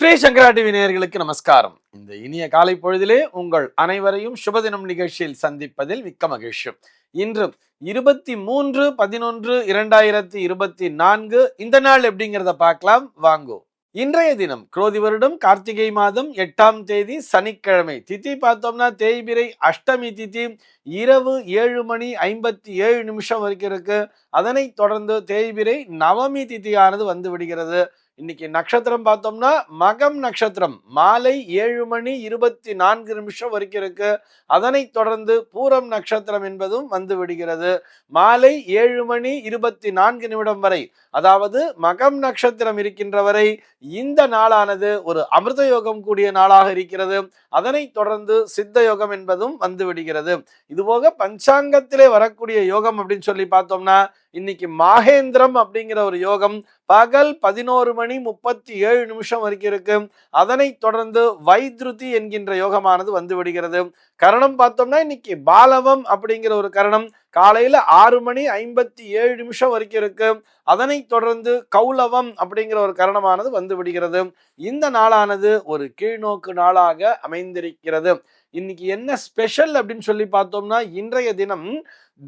ஸ்ரீ சங்கரா TV நேயர்களுக்கு நமஸ்காரம். இந்த இனிய காலை பொழுதிலே உங்கள் அனைவரையும் சுபதினம் நிகழ்ச்சியில் சந்திப்பதில் மிக்க மகிழ்ச்சி. இன்று இருபத்தி மூன்று பதினொன்று இரண்டாயிரத்தி இருபத்தி நான்கு இந்த நாள் எப்படிங்கிறத பார்க்கலாம். வாங்கோ. இன்றைய தினம் குரோதி வருடம் கார்த்திகை மாதம் எட்டாம் தேதி சனிக்கிழமை. திதி பார்த்தோம்னா தேய்பிரை அஷ்டமி திதி இரவு ஏழு மணி ஐம்பத்தி ஏழு நிமிஷம் வரைக்கும் இருக்கு. அதனைத் தொடர்ந்து தேய்பிரை நவமி திதியானது வந்து விடுகிறது. இன்னைக்கு நட்சத்திரம் பார்த்தோம்னா மகம் நட்சத்திரம். மாலை ஏழு மணி இருபத்தி நான்கு நிமிஷம் வரைக்கும் இருக்கு. அதனைத் தொடர்ந்து பூரம் நட்சத்திரம் என்பதும் வந்து விடுகிறது. மாலை ஏழு மணி இருபத்தி நான்கு நிமிடம் வரை. அதாவது மகம் நட்சத்திரம் இருக்கின்ற வரை இந்த நாளானது ஒரு அமிர்த யோகம் கூடிய நாளாக இருக்கிறது. அதனைத் தொடர்ந்து சித்த யோகம் என்பதும் வந்து விடுகிறது. இதுபோக பஞ்சாங்கத்திலே வரக்கூடிய யோகம் அப்படின்னு சொல்லி பார்த்தோம்னா இன்னைக்கு மாகேந்திரம் அப்படிங்கிற ஒரு யோகம் பகல் பதினோரு மணி முப்பத்தி ஏழு நிமிஷம் வரைக்கும் இருக்கு அதனைத் தொடர்ந்து வைத்ருதி என்கின்ற யோகமானது வந்து விடுகிறது. கரணம் பார்த்தோம்னா இன்னைக்கு பாலவம் அப்படிங்கிற ஒரு கரணம். காலையில ஆறு மணி ஐம்பத்தி ஏழு நிமிஷம் வரைக்கும் இருக்கு அதனைத் தொடர்ந்து கௌலவம் அப்படிங்கிற ஒரு கரணமானது வந்து விடுகிறது. இந்த நாளானது ஒரு கீழ்நோக்கு நாளாக அமைந்திருக்கிறது. இன்னைக்கு என்ன ஸ்பெஷல் அப்படின்னு சொல்லி பார்த்தோம்னா இன்றைய தினம்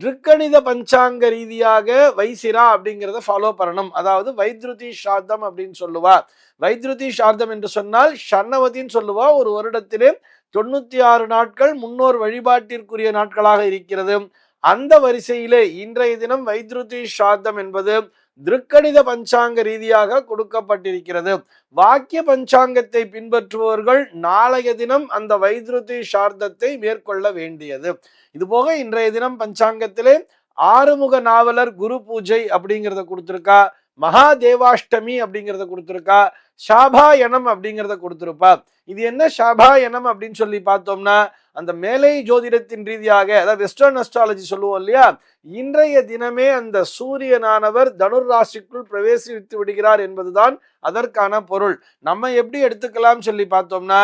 திருக்கணித பஞ்சாங்க ரீதியாக வைசிரா அப்படிங்கிறத ஃபாலோ பண்ணணும். அதாவது வைத்ருதி சார்தம் அப்படின்னு சொல்லுவா. வைத்ருதி சார்தம் என்று சொன்னால் ஷண்ணவதின்னு சொல்லுவா. ஒரு வருடத்திலே தொண்ணூத்தி ஆறு நாட்கள் முன்னோர் வழிபாட்டிற்குரிய நாட்களாக இருக்கிறது. அந்த வரிசையிலே இன்றைய தினம் வைத்ருதி சார்தம் என்பது திருக்கணித பஞ்சாங்க ரீதியாக கொடுக்கப்பட்டிருக்கிறது. வாக்கிய பஞ்சாங்கத்தை பின்பற்றுபவர்கள் நாளைய தினம் அந்த வைத்ருதி சார்த்தத்தை மேற்கொள்ள வேண்டியது. இதுபோக இன்றைய தினம் பஞ்சாங்கத்திலே ஆறுமுக நாவலர் குரு பூஜை அப்படிங்கிறத கொடுத்துருக்கா மகா தேவாஷ்டமி அப்படிங்கிறத கொடுத்துருக்கா ஷாபாயனம் அப்படிங்கிறத கொடுத்துருப்பா. இது என்ன ஷாபாயனம் அப்படின்னு சொல்லி பார்த்தோம்னா அந்த மேலை ஜோதிடத்தின் ரீதியாக அதாவது வெஸ்டர்ன் அஸ்ட்ராலஜி சொல்லுவோம் இல்லையா? இன்றைய தினமே அந்த சூரியனானவர் தனுர் ராசிக்குள் பிரவேசித்து விடுகிறார் என்பதுதான் அதற்கான பொருள். நம்ம எப்படி எடுத்துக்கலாம் சொல்லி பார்த்தோம்னா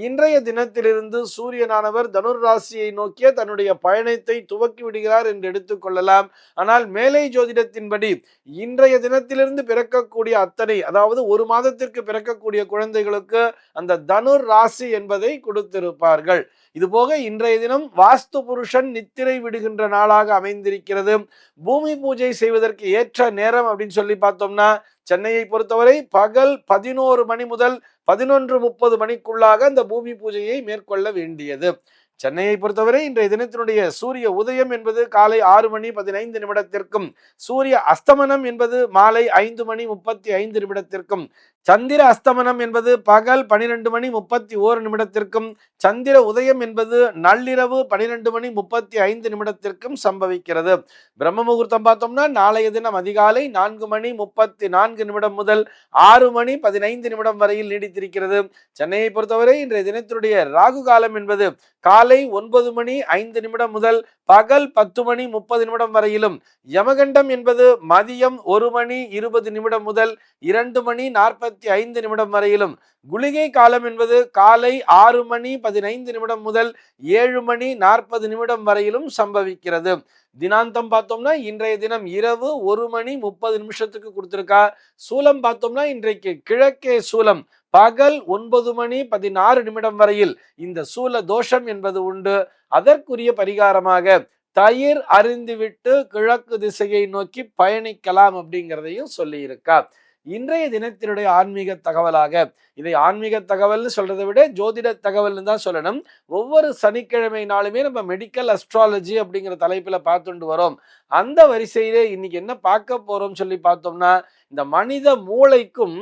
இன்றைய தினத்திலிருந்து சூரியனானவர் தனுர் ராசியை நோக்கிய தன்னுடைய பயணத்தை துவக்கி விடுகிறார் என்று எடுத்துக்கொள்ளலாம் ஆனால் மேலை ஜோதிடத்தின்படி இன்றைய தினத்திலிருந்து பிறக்கக்கூடிய அத்தனை அதாவது ஒரு மாதத்திற்கு பிறக்கக்கூடிய குழந்தைகளுக்கு அந்த தனுர் ராசி என்பதை கொடுத்திருப்பார்கள். இதுபோக இன்றைய தினம் வாஸ்து புருஷன் நித்திரை விடுகின்ற நாளாக அமைந்திருக்கிறது. பூமி பூஜை செய்வதற்கு ஏற்ற நேரம் அப்படின்னு சொல்லி பார்த்தோம்னா சென்னையை பொறுத்தவரை பகல் பதினோரு மணி முதல் பதினொன்று முப்பது மணிக்குள்ளாக அந்த பூமி பூஜையை மேற்கொள்ள வேண்டியது. சென்னையை பொறுத்தவரை இன்றைய தினத்தினுடைய சூரிய உதயம் என்பது காலை ஆறு மணி பதினைந்து நிமிடத்திற்கும் சூரிய அஸ்தமனம் என்பது மாலை ஐந்து மணி முப்பத்தி ஐந்து நிமிடத்திற்கும் சந்திர அஸ்தமனம் என்பது பகல் பனிரெண்டு மணி முப்பத்தி ஓரு நிமிடத்திற்கும் சந்திர உதயம் என்பது நள்ளிரவு பனிரெண்டு மணி முப்பத்தி ஐந்து நிமிடத்திற்கும் சம்பவிக்கிறது. பிரம்ம முகூர்த்தம் பார்த்தோம்னா நாளைய தினம் அதிகாலை நான்கு மணி முப்பத்தி நான்கு நிமிடம் முதல் ஆறு மணி பதினைந்து நிமிடம் வரையில் நீடித்திருக்கிறது. சென்னையை பொறுத்தவரை இன்றைய தினத்தினுடைய ராகு காலம் என்பது காலை ஒன்பது மணி ஐந்து நிமிடம் முதல் பகல் பத்து மணி முப்பது நிமிடம் வரையிலும். யமகண்டம் என்பது மதியம் ஒரு மணி இருபது நிமிடம் முதல் இரண்டு மணி நாற்பது நாற்பத்தி ஐந்து நிமிடம் வரையிலும். குளிகை காலம் என்பது காலை ஆறு மணி பதினைந்து நிமிடம் முதல் ஏழு மணி நாற்பது நிமிடம் வரையிலும் சம்பவிக்கிறது. தினாந்தம் பார்த்தோம்னா இன்றைய தினம் இரவு ஒரு மணி முப்பது நிமிஷத்துக்கு கொடுத்துருக்கா. சூலம் பார்த்தோம்னா இன்றைக்கு கிழக்கே சூலம். பகல் ஒன்பது மணி பதினாறு நிமிடம் வரையில் இந்த சூல தோஷம் என்பது உண்டு. அதற்குரிய பரிகாரமாக தயிர் அறிந்துவிட்டு கிழக்கு திசையை நோக்கி பயணிக்கலாம் அப்படிங்கிறதையும் சொல்லியிருக்கா. இன்றைய தினத்தினுடைய ஆன்மீக தகவலாக இதை ஆன்மீக தகவல்னு சொல்றதை விட ஜோதிட தகவல்னு தான் சொல்லணும். ஒவ்வொரு சனிக்கிழமை நாளுமே நம்ம மெடிக்கல் அஸ்ட்ராலஜி அப்படிங்கிற தலைப்புல பார்த்துட்டு வரோம். அந்த வரிசையிலே இன்னைக்கு என்ன பார்க்க போறோம் சொல்லி பார்த்தோம்னா இந்த மனித மூளைக்கும்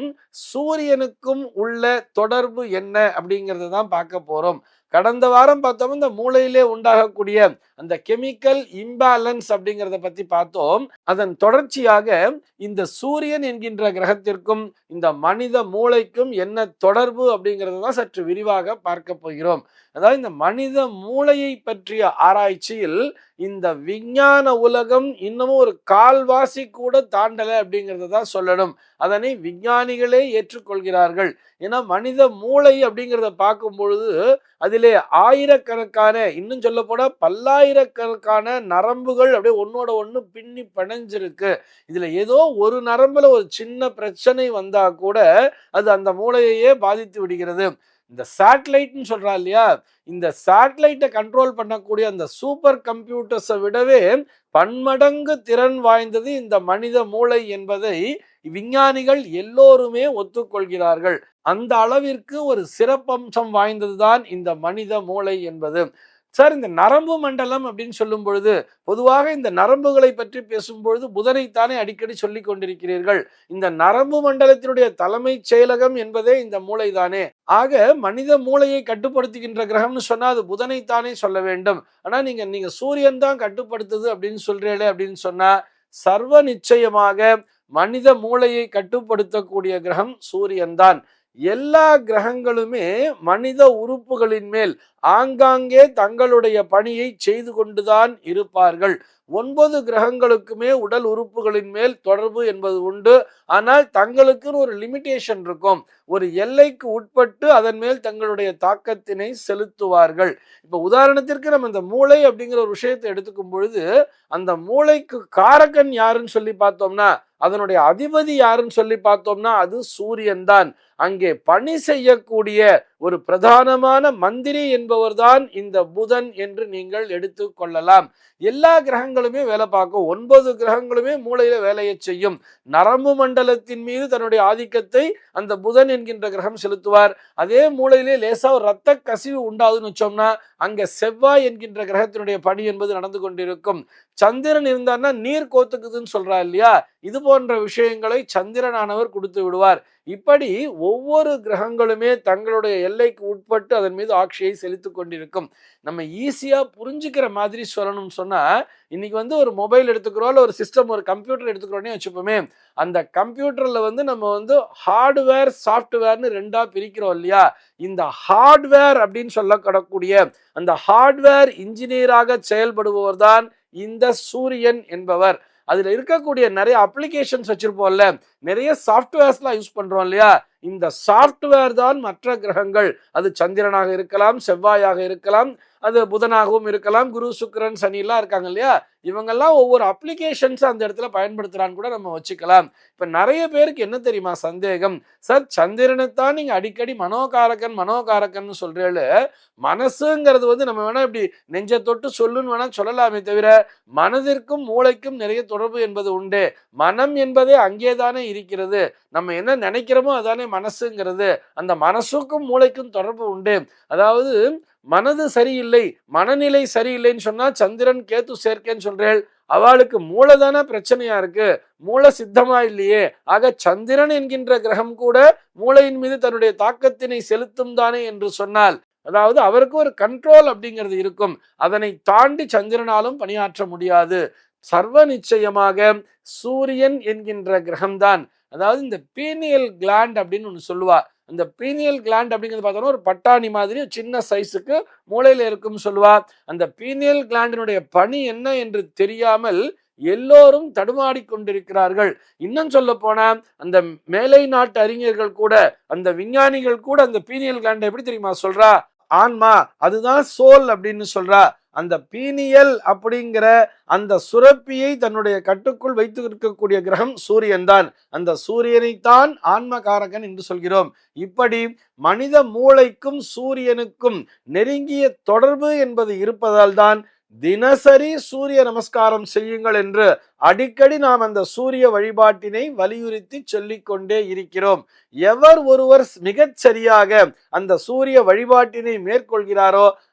சூரியனுக்கும் உள்ள தொடர்பு என்ன அப்படிங்கிறத தான் பார்க்க போறோம். கடந்த வாரம் பார்த்தோம் இந்த மூளையிலே உண்டாகக்கூடிய அந்த கெமிக்கல் இம்பேலன்ஸ் அப்படிங்கிறத பத்தி பார்த்தோம். அதன் தொடர்ச்சியாக இந்த சூரியன் என்கின்ற கிரகத்திற்கும் இந்த மனித மூளைக்கும் என்ன தொடர்பு அப்படிங்கிறத தான் சற்று விரிவாக பார்க்க போகிறோம். அதாவது இந்த மனித மூளையை பற்றிய ஆராய்ச்சியில் இந்த விஞ்ஞான உலகம் இன்னமும் ஒரு கால்வாசி கூட தாண்டலை அப்படிங்கிறத தான் சொல்லணும். அதனை விஞ்ஞானிகளே ஏற்றுக்கொள்கிறார்கள். ஏன்னா மனித மூளை அப்படிங்கிறத பார்க்கும் பொழுது அதிலே ஆயிரக்கணக்கான இன்னும் சொல்ல பல்லாயிரக்கணக்கான நரம்புகள் அப்படியே ஒன்னோட ஒன்று பின்னி பிணைஞ்சிருக்கு. இதில் ஏதோ ஒரு நரம்பில் ஒரு சின்ன பிரச்சனை வந்தால் கூட அது அந்த மூளையையே பாதித்து விடுகிறது. இந்த சேட்டலைட்னு சொல்கிறா இல்லையா? இந்த சேட்டலைட்டை கண்ட்ரோல் பண்ணக்கூடிய அந்த சூப்பர் கம்ப்யூட்டர்ஸை விடவே பன்மடங்கு திறன் வாய்ந்தது இந்த மனித மூளை என்பதை விஞ்ஞானிகள் எல்லோருமே ஒத்துக்கொள்கிறார்கள். அந்த அளவிற்கு ஒரு சிறப்பம்சம் வாய்ந்ததுதான் இந்த மனித மூளை என்பது. சார் இந்த நரம்பு மண்டலம் அப்படின்னு சொல்லும் பொழுது பொதுவாக இந்த நரம்புகளை பற்றி பேசும்பொழுது புதனைத்தானே அடிக்கடி சொல்லி கொண்டிருக்கிறீர்கள். இந்த நரம்பு மண்டலத்தினுடைய தலைமை செயலகம் என்பதே இந்த மூளை தானே ஆக மனித மூளையை கட்டுப்படுத்துகின்ற கிரகம்னு சொன்னால் அது புதனைத்தானே சொல்ல வேண்டும். ஆனால் நீங்க நீங்க சூரியன் தான் கட்டுப்படுத்துது அப்படின்னு சொல்றீங்களே அப்படின்னு சொன்னா சர்வ நிச்சயமாக மனித மூளையை கட்டுப்படுத்தக்கூடிய கிரகம் சூரியன் தான். எல்லா கிரகங்களுமே மனித உறுப்புகளின் மேல் ஆங்காங்கே தங்களுடைய பணியை செய்து கொண்டுதான் இருப்பார்கள். ஒன்பது கிரகங்களுக்குமே உடல் உறுப்புகளின் மேல் தொடர்பு என்பது உண்டு. ஆனால் தங்களுக்குன்னு ஒரு லிமிட்டேஷன் இருக்கும். ஒரு எல்லைக்கு உட்பட்டு அதன் மேல் தங்களுடைய தாக்கத்தினை செலுத்துவார்கள். இப்போ உதாரணத்திற்கு நம்ம இந்த மூளை அப்படிங்கிற ஒரு விஷயத்தை எடுத்துக்கும் பொழுது அந்த மூளைக்கு காரகன் யாருன்னு சொல்லி பார்த்தோம்னா அதனுடைய அதிபதி யாருன்னு சொல்லி பார்த்தோம்னா அது சூரியன் தான் அங்கே பணி செய்யக்கூடிய ஒரு பிரதானமான மந்திரி என்பவர்தான் இந்த புதன் என்று நீங்கள் எடுத்து கொள்ளலாம். எல்லா கிரகங்களுமே வேலை பார்க்கும். ஒன்பது கிரகங்களுமே மூளையில வேலையை செய்யும். நரம்பு மண்டலத்தின் மீது தன்னுடைய ஆதிக்கத்தை அந்த புதன் என்கின்ற கிரகம் செலுத்துவார். அதே மூளையிலே லேசா ஒரு ரத்த கசிவு உண்டாதுன்னு வச்சோம்னா அங்க செவ்வாய் என்கின்ற கிரகத்தினுடைய பணி என்பது நடந்து கொண்டிருக்கும். சந்திரன் இருந்தான்னா நீர் கோத்துக்குதுன்னு சொல்றா இல்லையா? இது போன்ற விஷயங்களை சந்திரனானவர் கொடுத்து விடுவார். இப்படி ஒவ்வொரு கிரகங்களுமே தங்களுடைய எல்லைக்கு உட்பட்டு அதன் மீது ஆட்சியை செலுத்தி கொண்டிருக்கும். நம்ம ஈஸியாக புரிஞ்சுக்கிற மாதிரி சொல்லணும்னு சொன்னால் இன்னைக்கு வந்து ஒரு மொபைல் எடுத்துக்கிறோம் இல்லை ஒரு சிஸ்டம் ஒரு கம்ப்யூட்டர் எடுத்துக்கிறோன்னே வச்சுப்போமே அந்த கம்ப்யூட்டரில் வந்து நம்ம வந்து ஹார்ட்வேர் சாஃப்ட்வேர்னு ரெண்டாக பிரிக்கிறோம் இல்லையா? இந்த ஹார்ட்வேர் அப்படின்னு சொல்லக்கூடக்கூடிய அந்த ஹார்ட்வேர் இன்ஜினியராக செயல்படுபவர் தான் இந்த சூரியன் என்பவர். அதில் இருக்கக்கூடிய நிறைய அப்ளிகேஷன்ஸ் வச்சுருப்போம்ல நிறைய சாஃப்ட்வேர்ஸ்லாம் யூஸ் பண்ணுறோம் இல்லையா? இந்த சாஃப்ட்வேர் தான் மற்ற கிரகங்கள். அது சந்திரனாக இருக்கலாம் செவ்வாயாக இருக்கலாம் அது புதனாகவும் இருக்கலாம் குரு சுக்கரன் சனி எல்லாம் இருக்காங்க இல்லையா? இவங்கெல்லாம் ஒவ்வொரு அப்ளிகேஷன்ஸ் அந்த இடத்துல பயன்படுத்துறான்னு கூட நம்ம வச்சுக்கலாம். இப்போ நிறைய பேருக்கு என்ன தெரியுமா சந்தேகம்? சார் சந்திரனைத்தான் நீங்கள் அடிக்கடி மனோகாரகன் மனோகாரகன் சொல்றேன்னு மனசுங்கிறது வந்து நம்ம வேணால் இப்படி நெஞ்ச தொட்டு சொல்லுன்னு வேணால் சொல்லலாமே தவிர மனதிற்கும் மூளைக்கும் நிறைய தொடர்பு என்பது உண்டு. மனம் என்பதே அங்கேதானே இருக்கிறது. நம்ம என்ன நினைக்கிறோமோ அதானே மனசுங்கிறது. அந்த மனசுக்கும் மூளைக்கும் தொடர்பு உண்டு. அதாவது மனது சரியில்லை மனநிலை சரியில்லைன்னு சொன்னா சந்திரன் கேத்து சேர்க்கேன்னு சொல்றேன் அவளுக்கு மூளைதான பிரச்சனையா இருக்கு. மூளை சித்தமா இல்லையே. ஆக சந்திரன் என்கின்ற கிரகம் கூட மூளையின் மீது தன்னுடைய தாக்கத்தினை செலுத்தும் தானே என்று சொன்னால் அதாவது அவருக்கு ஒரு கண்ட்ரோல் அப்படிங்கிறது இருக்கும். அதனை தாண்டி சந்திரனாலும் பணியாற்ற முடியாது. சர்வ நிச்சயமாக சூரியன் என்கின்ற கிரகம்தான். அதாவது இந்த பீனியல் கிளாண்ட் அப்படின்னு ஒன்று சொல்லுவா. அந்த பீனியல் கிளாண்ட் அப்படிங்கிறது பார்த்தோம்னா ஒரு பட்டாணி மாதிரி சின்ன சைஸுக்கு மூளையில் இருக்கும்னு சொல்லுவா. அந்த பீனியல் கிளாண்டினுடைய பணி என்ன என்று தெரியாமல் எல்லோரும் தடுமாடி கொண்டிருக்கிறார்கள். இன்னும் சொல்ல போனா அந்த மேலை நாட்டு அறிஞர்கள் கூட அந்த விஞ்ஞானிகள் கூட அந்த பீனியல் கிளாண்டை எப்படி தெரியுமா சொல்றா? ஆன்மா அதுதான் சோல் அப்படின்னு சொல்றா. அந்த பீனியல் அப்படிங்கிற அந்த சுரப்பியை தன்னுடைய கட்டுக்குள் வைத்து இருக்கக்கூடிய கிரகம் சூரியன் தான். அந்த சூரியனைத்தான் ஆன்மகாரகன் என்று சொல்கிறோம். இப்படி மனித மூளைக்கும் சூரியனுக்கும் நெருங்கிய தொடர்பு என்பது இருப்பதால் தான் தினசரி சூரிய நமஸ்காரம் செய்யுங்கள் என்று அடிக்கடி நாம் அந்த சூரிய வழிபாட்டினை வலியுறுத்தி சொல்லிக்கொண்டே இருக்கிறோம். எவர் ஒருவர் மிகச் சரியாக அந்த சூரிய வழிபாட்டினை மேற்கொள்கிறாரோ